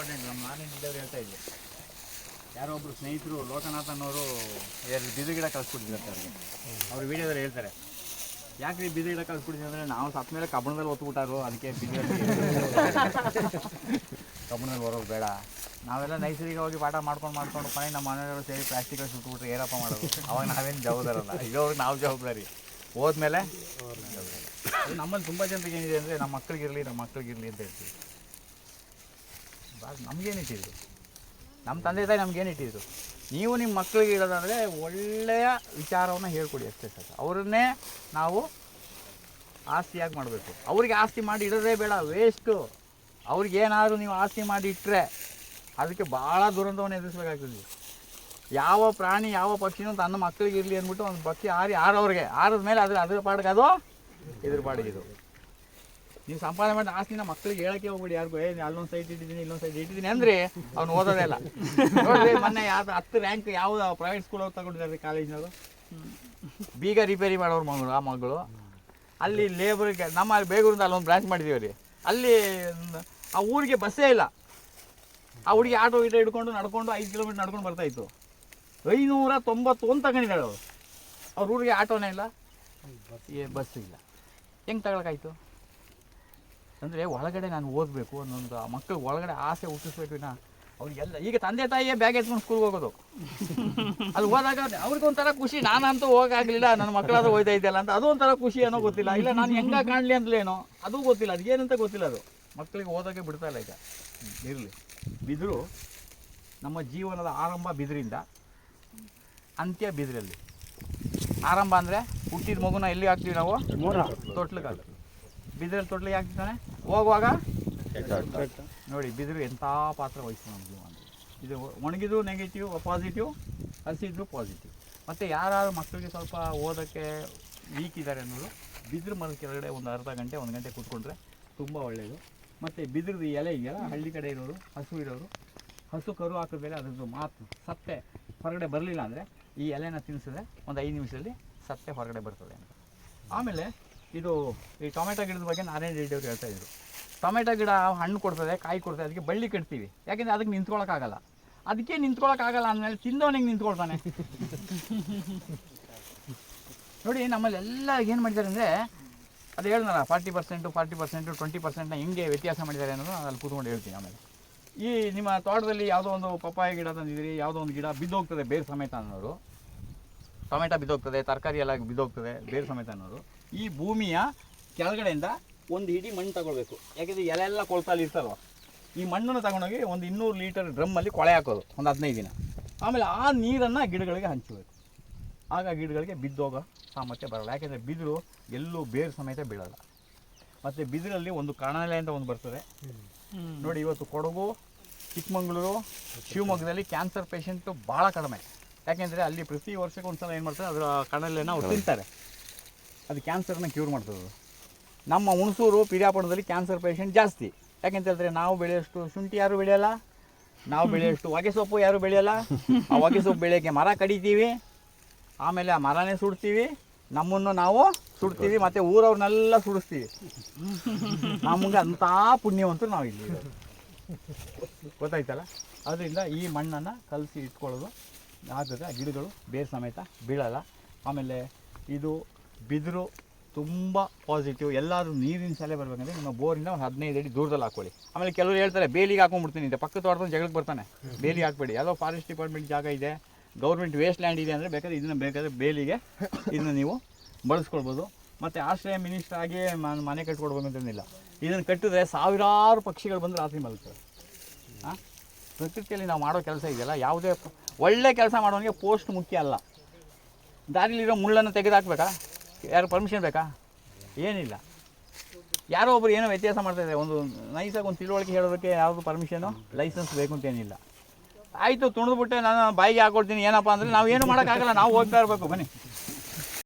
Important ನಮ್ಮ ನಾನೇ ಇದ್ದವ್ರು ಹೇಳ್ತಾ ಇದ್ದೆ. ಯಾರೋ ಒಬ್ಬರು ಸ್ನೇಹಿತರು ಲೋಕನಾಥ್ ಅನ್ನೋರು ಎರಡು ಬಿದು ಗಿಡ ಕಳಿಸ್ಬಿಟ್ಟಿದ್ದಾರೆ ಅವ್ರಿಗೆ. ಅವ್ರು ವಿಡಿಯೋದಲ್ಲಿ ಹೇಳ್ತಾರೆ. ಯಾಕೆ ಬಿದು ಗಿಡ ಅಂದರೆ ನಾವು ಸತ್ತ ಮೇಲೆ ಕಬ್ಬಣದಲ್ಲಿ ಒತ್ಬಿಟ್ಟಾರು ಅದಕ್ಕೆ ಬಿದು ಕಬ್ಬಣದಲ್ಲಿ ಬರೋದು ಬೇಡ. ನಾವೆಲ್ಲ ನೈಸರ್ಗಿಕವಾಗಿ ಪಾಠ ಮಾಡ್ಕೊಂಡು ಮಾಡ್ಕೊಂಡು ಕೊನೆ ನಮ್ಮ ಮನೆಯವರು ಸೇರಿ ಪ್ಲಾಸ್ಟಿಕ್ ಸುಟ್ಬಿಟ್ರೆ ಏನಪ್ಪ ಮಾಡೋದು. ಅವಾಗ ನಾವೇನು ಜವಾಬ್ದಾರಲ್ಲ ಇರೋರಿಗೆ ನಾವು ಜವಾಬ್ದಾರಿ. ಹೋದ್ಮೇಲೆ ನಮ್ಮಲ್ಲಿ ತುಂಬ ಜನರಿಗೆ ಏನಿದೆ ಅಂದರೆ ನಮ್ಮ ಮಕ್ಕಳಿಗಿರಲಿ ನಮ್ಮ ಮಕ್ಕಳಿಗಿರಲಿ ಅಂತ ಹೇಳ್ತೀವಿ. ನಮ್ಗೇನು ಇಟ್ಟಿದ್ರು ನಮ್ಮ ತಂದೆ ತಾಯಿ ನಮ್ಗೇನು ಇಟ್ಟಿದ್ರು ನೀವು ನಿಮ್ಮ ಮಕ್ಕಳಿಗೆ ಇರೋದಂದರೆ ಒಳ್ಳೆಯ ವಿಚಾರವನ್ನು ಹೇಳ್ಕೊಡಿ ಅಷ್ಟೇ ಸರ್ ಅವರನ್ನೇ ನಾವು ಆಸ್ತಿಯಾಗಿ ಮಾಡಬೇಕು. ಅವ್ರಿಗೆ ಆಸ್ತಿ ಮಾಡಿ ಇಡೋದೇ ಬೇಡ ವೇಸ್ಟು ಅವ್ರಿಗೇನಾದರೂ ನೀವು ಆಸ್ತಿ ಮಾಡಿ ಇಟ್ಟರೆ ಅದಕ್ಕೆ ಭಾಳ ದುರಂತವನ್ನು ಎದುರಿಸ್ಬೇಕಾಗ್ತದೆ. ಯಾವ ಪ್ರಾಣಿ, ಯಾವ ಪಕ್ಷಿನೂ ತನ್ನ ಮಕ್ಕಳಿಗೆ ಇರಲಿ ಅಂದ್ಬಿಟ್ಟು ಒಂದು ಪಕ್ಷಿ ಆರಿ ಆರವ್ರಿಗೆ. ಆರದ ಮೇಲೆ ಅದ್ರ ಅದ್ರ ಪಾಡಿಗೆ ಅದು ಇದ್ರ ಇದು. ನೀವು ಸಂಪಾದನೆ ಮಾಡಿ ಆಸ್ತಿನ ಮಕ್ಕಳಿಗೆ ಹೇಳಕ್ಕೆ ಹೋಗ್ಬಿಡಿ ಯಾರಿಗೂ. ಏ ಅಲ್ಲೊಂದು ಸೈಟ್ ಇಟ್ಟಿದ್ದೀನಿ, ಇಲ್ಲೊಂದು ಸೈಟ್ ಇಟ್ಟಿದ್ದೀನಿ ಅಂದರೆ ಅವ್ನು ಓದೋದೇ ಇಲ್ಲ. ನೋಡ್ರಿ, ಮೊನ್ನೆ ಯಾವ್ದು ಹತ್ತು ರ್ಯಾಂಕ್ ಯಾವ್ದು ಪ್ರೈವೇಟ್ ಸ್ಕೂಲ್ ಅವ್ರು ತಗೊಂಡಿದ್ದಾರೆ ಕಾಲೇಜ್ನವರು ಬೀಗ ರಿಪೇರಿ ಮಾಡೋರು ಮಗಳು, ಆ ಮಗಳು. ಅಲ್ಲಿ ಲೇಬರ್ಗೆ ನಮ್ಮ ಬೇಗೂರಿಂದ ಅಲ್ಲೊಂದು ಬ್ರಾಂಚ್ ಮಾಡಿದ್ದೀವಿ ರೀ ಅಲ್ಲಿ, ಆ ಊರಿಗೆ ಬಸ್ಸೇ ಇಲ್ಲ. ಆ ಹುಡುಗಿ ಆಟೋ ಗೀಟೋ ಹಿಡ್ಕೊಂಡು ನಡ್ಕೊಂಡು ಐದು ಕಿಲೋಮೀಟರ್ ನಡ್ಕೊಂಡು ಬರ್ತಾ ಇತ್ತು. ಐನೂರ ತೊಂಬತ್ತೊಂದು ತಗೊಂಡಿದ್ದಾಳೆ ಅವಳು ಅವ್ರ ಊರಿಗೆ ಆಟೋನೇ ಇಲ್ಲ. ಬಸ್ ಇಲ್ಲ. ಹೆಂಗೆ ತಗೊಳಕಾಯ್ತು? ಅಂದರೆ ಒಳಗಡೆ ನಾನು ಓದಬೇಕು ಅನ್ನೊಂದು ಆ ಮಕ್ಕಳು ಒಳಗಡೆ ಆಸೆ ಹುಟ್ಟಿಸ್ಬೇಕು ನಾ ಅವ್ರಿಗೆಲ್ಲ ಈಗ ತಂದೆ ತಾಯಿಯೇ ಬ್ಯಾಗ್ ಎತ್ಕೊಂಡು ಸ್ಕೂಲ್ಗೆ ಹೋಗೋದು. ಅದು ಹೋದಾಗ ಅವ್ರಿಗೊಂಥರ ಖುಷಿ ನಾನಂತೂ ಹೋಗಾಗಲಿಲ್ಲ ನನ್ನ ಮಕ್ಕಳಾದ್ರೂ ಹೋಯ್ತಾ ಇದೆಯಲ್ಲ ಅಂತ. ಅದು ಒಂಥರ ಖುಷಿ ಅನ್ನೋ ಗೊತ್ತಿಲ್ಲ. ಇಲ್ಲ ನಾನು ಹೆಂಗ ಕಾಣಲಿ ಅಂದ್ಲೇನೋ ಅದು ಗೊತ್ತಿಲ್ಲ. ಅದು ಏನಂತ ಗೊತ್ತಿಲ್ಲ ಅದು. ಮಕ್ಕಳಿಗೆ ಓದೋಕ್ಕೆ ಬಿಡ್ತಾ ಇಲ್ಲ ಈಗ. ಇರಲಿ. ಬಿದಿರು ನಮ್ಮ ಜೀವನದ ಆರಂಭ ಬಿದಿರಿಂದ ಅಂತ್ಯ ಬಿದಿರಲ್ಲಿ. ಆರಂಭ ಅಂದರೆ ಹುಟ್ಟಿದ ಮಗುನ ಎಲ್ಲಿ ಹಾಕ್ತೀವಿ ನಾವು? ತೊಟ್ಲಿಗೆ ಹಾಕ್ತೀವಿ ಬಿದಿರಲ್ಲಿ ತೊಟ್ಲಿಗೆ ಹಾಕ್ತಾನೆ ಹೋಗುವಾಗ ನೋಡಿ, ಬಿದಿರು ಎಂಥ ಪಾತ್ರ ವಹಿಸ್ತು ನಮ್ಮ ಜೀವನ ಇದು ಒಣಗಿದ್ರು ನೆಗೆಟಿವ್ ಪಾಸಿಟಿವ್ ಹಸಿದ್ರು ಪಾಸಿಟಿವ್ ಮತ್ತು ಯಾರು ಮಕ್ಕಳಿಗೆ ಸ್ವಲ್ಪ ಓದೋಕ್ಕೆ ವೀಕ್ ಇದ್ದಾರೆ ಅನ್ನೋದು ಬಿದಿರು ಮರದ ಕೆಳಗಡೆ ಒಂದು ಅರ್ಧ ಗಂಟೆ, ಒಂದು ಗಂಟೆ ಕೂತ್ಕೊಂಡ್ರೆ ತುಂಬ ಒಳ್ಳೆಯದು ಮತ್ತು ಬಿದಿರದ ಎಲೆ ಇದೆಯಲ್ಲ, ಹಳ್ಳಿ ಕಡೆ ಇರೋರು, ಹಸು ಇರೋರು, ಹಸು ಕರು ಹಾಕಿದ್ಮೇಲೆ ಅದರದ್ದು ಮಾತು, ಸತ್ತೆ ಹೊರಗಡೆ ಬರಲಿಲ್ಲ ಅಂದರೆ ಈ ಎಲೆನ ತಿನ್ನಿಸಿದ್ರೆ ಒಂದು ಐದು ನಿಮಿಷದಲ್ಲಿ ಸತ್ತೆ ಹೊರಗಡೆ ಬರ್ತದೆ ಅಂತ. ಆಮೇಲೆ ಇದು ಈ ಟೊಮೆಟೊ ಗಿಡದ ಬಗ್ಗೆ ನಾರಾಯಣ ರೆಡ್ಡಿ ಅವ್ರು ಹೇಳ್ತಾ ಇದ್ರು. ಟೊಮೆಟೊ ಗಿಡ ಹಣ್ಣು ಕೊಡ್ತದೆ, ಕಾಯಿ ಕೊಡ್ತದೆ, ಅದಕ್ಕೆ ಬಳ್ಳಿ ಕಟ್ತೀವಿ ಯಾಕೆಂದರೆ ಅದಕ್ಕೆ ನಿಂತ್ಕೊಳ್ಳೋಕ್ಕಾಗಲ್ಲ ಅದಕ್ಕೆ ನಿಂತ್ಕೊಳ್ಳೋಕ್ಕಾಗಲ್ಲ ಅಂದಮೇಲೆ ತಿಂದವನಿಗೆ ನಿಂತ್ಕೊಳ್ತಾನೆ. ನೋಡಿ, ನಮ್ಮಲ್ಲಿ ಎಲ್ಲ ಏನು ಮಾಡಿದ್ದಾರೆ ಅಂದರೆ, ಅದು ಹೇಳಿದ್ನಲ್ಲ forty percent forty percent, twenty ಪರ್ಸೆಂಟ್ನ ಹಿಂಗೆ ವ್ಯತ್ಯಾಸ ಮಾಡಿದ್ದಾರೆ ಅನ್ನೋದು ನಾನು ಅಲ್ಲಿ ಕೂತ್ಕೊಂಡು ಹೇಳ್ತೀನಿ ಆಮೇಲೆ. ಈ ನಿಮ್ಮ ತೋಟದಲ್ಲಿ ಯಾವುದೋ ಒಂದು ಪಪ್ಪಾಯ ಗಿಡ ತಂದಿದ್ದೀರಿ, ಯಾವುದೋ ಒಂದು ಗಿಡ ಬಿದ್ದೋಗ್ತದೆ ಬೇರೆ ಸಮೇತ ಅನ್ನೋರು. ಟೊಮೆಟೊ ಬಿದ್ದೋಗ್ತದೆ ತರಕಾರಿ ಎಲ್ಲ ಬಿದ್ದೋಗ್ತದೆ ಬೇರೆ ಸಮೇತ ಅನ್ನೋದು. ಈ ಭೂಮಿಯ ಕೆಳಗಡೆಯಿಂದ ಒಂದು ಹಿಡಿ ಮಣ್ಣು ತಗೊಳ್ಬೇಕು. ಯಾಕೆಂದರೆ ಎಲೆ ಎಲ್ಲ ಕೊಳ್ತಲ್ಲಿ ಇರ್ತಲ್ವ? ಈ ಮಣ್ಣನ್ನು ತಗೊಂಡೋಗಿ ಒಂದು ಇನ್ನೂರು ಲೀಟರ್ ಡ್ರಮ್ಮಲ್ಲಿ ಕೊಳೆ ಹಾಕೋದು ಒಂದು ಹದಿನೈದು ದಿನ. ಆಮೇಲೆ ಆ ನೀರನ್ನು ಗಿಡಗಳಿಗೆ ಹಂಚಬೇಕು. ಆಗ ಗಿಡಗಳಿಗೆ ಬಿದ್ದೋಗೋ ಸಾಮರ್ಥ್ಯ ಬರಲ್ಲ. ಯಾಕೆಂದರೆ ಬಿದಿರು ಎಲ್ಲೂ ಬೇರು ಸಮೇತ ಬೀಳಲ್ಲ. ಮತ್ತು ಬಿದಿರಲ್ಲಿ ಒಂದು ಕಣಲೆ ಅಂತ ಒಂದು ಬರ್ತದೆ. ನೋಡಿ ಇವತ್ತು ಕೊಡಗು ಚಿಕ್ಕಮಗಳೂರು ಶಿವಮೊಗ್ಗದಲ್ಲಿ ಕ್ಯಾನ್ಸರ್ ಪೇಷಂಟು ಭಾಳ ಕಡಿಮೆ. ಯಾಕೆಂದರೆ ಅಲ್ಲಿ ಪ್ರತಿ ವರ್ಷಕ್ಕೆ ಒಂದು ಸಲ ಏನು ಮಾಡ್ತಾರೆ, ಅದರ ಕಣಲ್ಲೇನ ಅವ್ರು ತಿಂತಾರೆ. ಅದು ಕ್ಯಾನ್ಸರ್ನ ಕ್ಯೂರ್ ಮಾಡ್ತದೆ. ನಮ್ಮ ಹುಣಸೂರು ಪಿರಿಯಾಪಣದಲ್ಲಿ ಕ್ಯಾನ್ಸರ್ ಪೇಷಂಟ್ ಜಾಸ್ತಿ. ಯಾಕೆಂತ ಹೇಳಿದ್ರೆ ನಾವು ಬೆಳೆಯೋಷ್ಟು ಶುಂಠಿ ಯಾರು ಬೆಳೆಯಲ್ಲ? ನಾವು ಬೆಳೆಯೋಷ್ಟು ಹೊಗೆ ಸೊಪ್ಪು ಯಾರು ಬೆಳೆಯಲ್ಲ? ಆ ಹೊಗೆ ಸೊಪ್ಪು ಬೆಳೆಯೋಕ್ಕೆ ಮರ ಕಡಿತೀವಿ. ಆಮೇಲೆ ಆ ಮರನೇ ಸುಡ್ತೀವಿ. ನಮ್ಮನ್ನು ನಾವು ಸುಡ್ತೀವಿ, ಮತ್ತು ಊರವ್ರನ್ನೆಲ್ಲ ಸುಡಿಸ್ತೀವಿ. ನಮಗೆ ಅಂಥ ಪುಣ್ಯವಂತರು ನಾವು ಇಲ್ಲಿ ಗೊತ್ತಾಯ್ತಲ್ಲ? ಅದರಿಂದ ಈ ಮಣ್ಣನ್ನು ಕಲಸಿ ಇಟ್ಕೊಳ್ಳೋದು ಆದರೆ ಗಿಡಗಳು ಬೇರೆ ಸಮೇತ ಬೀಳಲ್ಲ. ಆಮೇಲೆ ಇದು ಬಿದಿರು ತುಂಬ ಪಾಸಿಟಿವ್ ಎಲ್ಲಾದರೂ ನೀರಿನ ಶಾಲೆ ಬರಬೇಕಂದ್ರೆ ನಿಮ್ಮ ಬೋರಿಂದ ಒಂದು ಹದಿನೈದು ಅಡಿ ದೂರದಲ್ಲಿ ಹಾಕೊಳ್ಳಿ ಆಮೇಲೆ ಕೆಲವರು ಹೇಳ್ತಾರೆ, ಬೇಲಿಗೆ ಹಾಕೊಂಡ್ಬಿಡ್ತೀನಿ ಇದೆ ಪಕ್ಕದ ತೋಟದ ಜಗಳಕ್ಕೆ ಬರ್ತಾನೆ. ಬೇಲಿ ಹಾಕ್ಬೇಡಿ. ಯಾವುದೋ ಫಾರೆಸ್ಟ್ ಡಿಪಾರ್ಟ್ಮೆಂಟ್ ಜಾಗ ಇದೆ. ಗೌರ್ಮೆಂಟ್ ವೇಸ್ಟ್ ಲ್ಯಾಂಡ್ ಇದೆ ಅಂದರೆ ಬೇಕಾದ್ರೆ ಇದನ್ನು ಬೇಕಾದ್ರೆ ಬೇಲಿಗೆ ಇದನ್ನು ನೀವು ಬಳಸ್ಕೊಳ್ಬೋದು. ಮತ್ತು ಆಶ್ರಯ ಮಿನಿಸ್ಟರ್ ಆಗಿ ನಾನು ಮನೆ ಕಟ್ಕೊಡ್ಬೇಕಂತೇನಿಲ್ಲ ಇದನ್ನು ಕಟ್ಟಿದ್ರೆ ಸಾವಿರಾರು ಪಕ್ಷಿಗಳು ಬಂದು ರಾತ್ರಿ ಮಲಗ್ತವೆ. ಹಾಂ ಪ್ರಕೃತಿಯಲ್ಲಿ ನಾವು ಮಾಡೋ ಕೆಲಸ ಇದೆಯಲ್ಲ? ಯಾವುದೇ ಒಳ್ಳೆ ಕೆಲಸ ಮಾಡೋನಿಗೆ ಪೋಸ್ಟ್ ಮುಖ್ಯ ಅಲ್ಲ. ದಾರಿಲಿರೋ ಮುಳ್ಳನ್ನು ತೆಗೆದಾಕ್ಬೇಕಾ? ಯಾರು ಪರ್ಮಿಷನ್ ಬೇಕಾ? ಏನಿಲ್ಲ. ಯಾರೋ ಒಬ್ಬರು ಏನೋ ವ್ಯತ್ಯಾಸ ಮಾಡ್ತಾ ಇದ್ದಾರೆ. ಒಂದು ನೈಸಾಗಿ ಒಂದು ತಿಳುವಳಿಕೆ ಹೇಳೋದಕ್ಕೆ ಯಾವುದು ಪರ್ಮಿಷನು ಲೈಸೆನ್ಸ್ ಬೇಕು ಅಂತ ಏನಿಲ್ಲ. ಆಯಿತು, ತುಣಿದ್ಬಿಟ್ಟೆ, ನಾನು ಬಾಯಿಗೆ ಹಾಕೊಡ್ತೀನಿ, ಏನಪ್ಪ ಅಂದರೆ ನಾವು ಏನು ಮಾಡೋಕ್ಕಾಗಲ್ಲ, ನಾವು ಹೋಗ್ತಾ ಇರಬೇಕು, ಬನ್ನಿ.